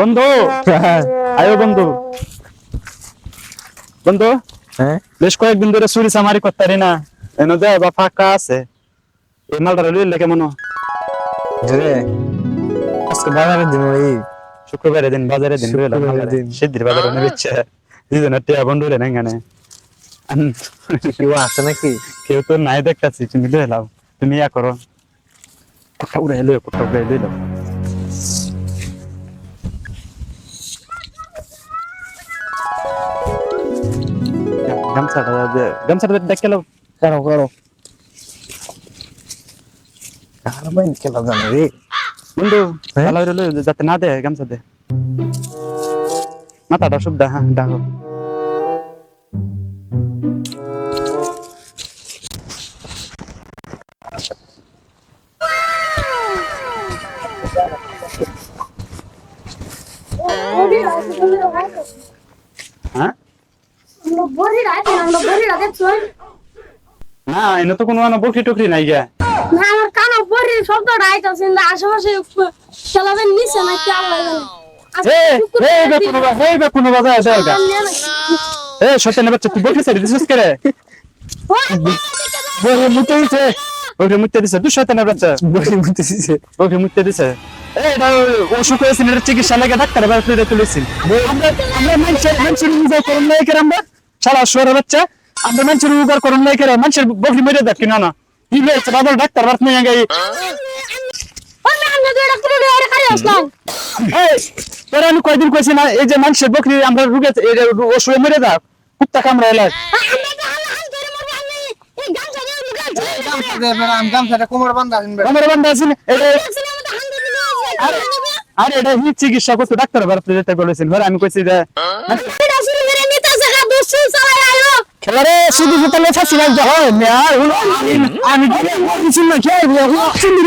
বন্ধু। আয়ো বন্ধু। বন্ধু হ্যাঁ বেশ কয়েকদিন ধরে চুরি চামারি করতারি না। এনে দে বা ফাঁকা আছে। এই মালটা লইলে কেমন? রে আজকে বাজারে দিন ওই শুক্রবারে দিন বাজারে। দিন। সিদ্ধির বাজারে নিয়ে বেচছে। টিয়া বন্ধু রে নেঙ্গানে কেউ আছে নাকি? কেউ তো নাই দেখতাছি তুমি লইলাম তুমি ইয়া করো। কোথা উড়ে লই কোথা উড়ে লইলাম গামছাটা দে- গামছাটা দেখে লো করো করো কার বাইন খেলা জানো রে? বন্ধু হ্যাঁ? ভালো করে যাতে না দে গামছা দে। মাথাটা শুদ্ধা হ্যাঁ ডাকো হ্যাঁ? না এনে তো কোনো মানে বকরি টকরি নাই গা। বা বাজা আছে গা এ সত্যি বাচ্চা তুই বকরি সারি দিছিস করে? বকরি মুতে দিছে। বকরি মুতে দিছে তুই সত্যি বাচ্চা। বকরি মুতে দিছে। এটা অসুখ এটা চিকিৎসা লাগে ডাক্তার বাড়ি ফিরে তুলেছি। আমরা আমরা মানুষের মানুষের করুন আমরা? শালা শুয়ার বাচ্চা আমরা মানুষের উপর করুন নাই করে মানুষের বকরি মেরে দেখ কিনা না কি হয়েছে বাবা ডাক্তার বাড়ি নিয়ে গিয়ে এই তোরা আমি কয়দিন কইছি না এই যে মানুষের বকরি আমরা রুগে অসুখে মেরে দাও কুত্তা কামড়া আম? এটা আরে এটা চিকিৎসা করতে ডাক্তার বাড়িতে যেতে আমি কইছি যে খেলারে শুধু ফুটালে হয় মেয়ার হুলো আমি কিছু না খেয়ে সুন্দর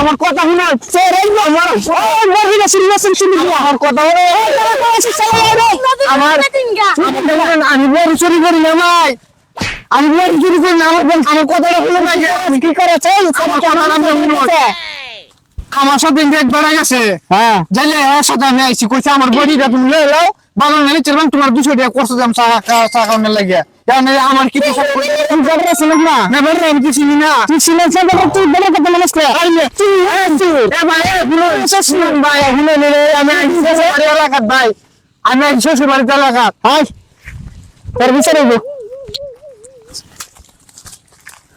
আমার কথা শুনা আমার মহিলা সিরিয়াসন সুন্দর আমার কথা হলো আমার আমি বড় চুরি করি না ভাই আমি বড় চুরি করি না আমার আমার কথাটা হলো আমি কি করে চাই আমার আমার সাথে ডেট বেড়া গেছে হ্যাঁ। জানলে এর সাথে আমি আইছি কইছে আমার বডিটা তুমি লয়ে লাও ভালো নালি চিরবান তোমার দুশো টাকা করছ দাম কাউন্টার লাগিয়া। জানে আমার কি সব তুমি না না। বড় আমি কিছু না। তুই চিনেন সব তুই বড় কথা মানুষ কে? আই নে তুই এ এ ভাই এ গুলো শুনুন ভাই হুনে নে আমি আইছি শ্বশুর বাড়ি এলাকাত ভাই। আমি শ্বশুর বাড়িতে এলাকাত হাই তোর বিচারে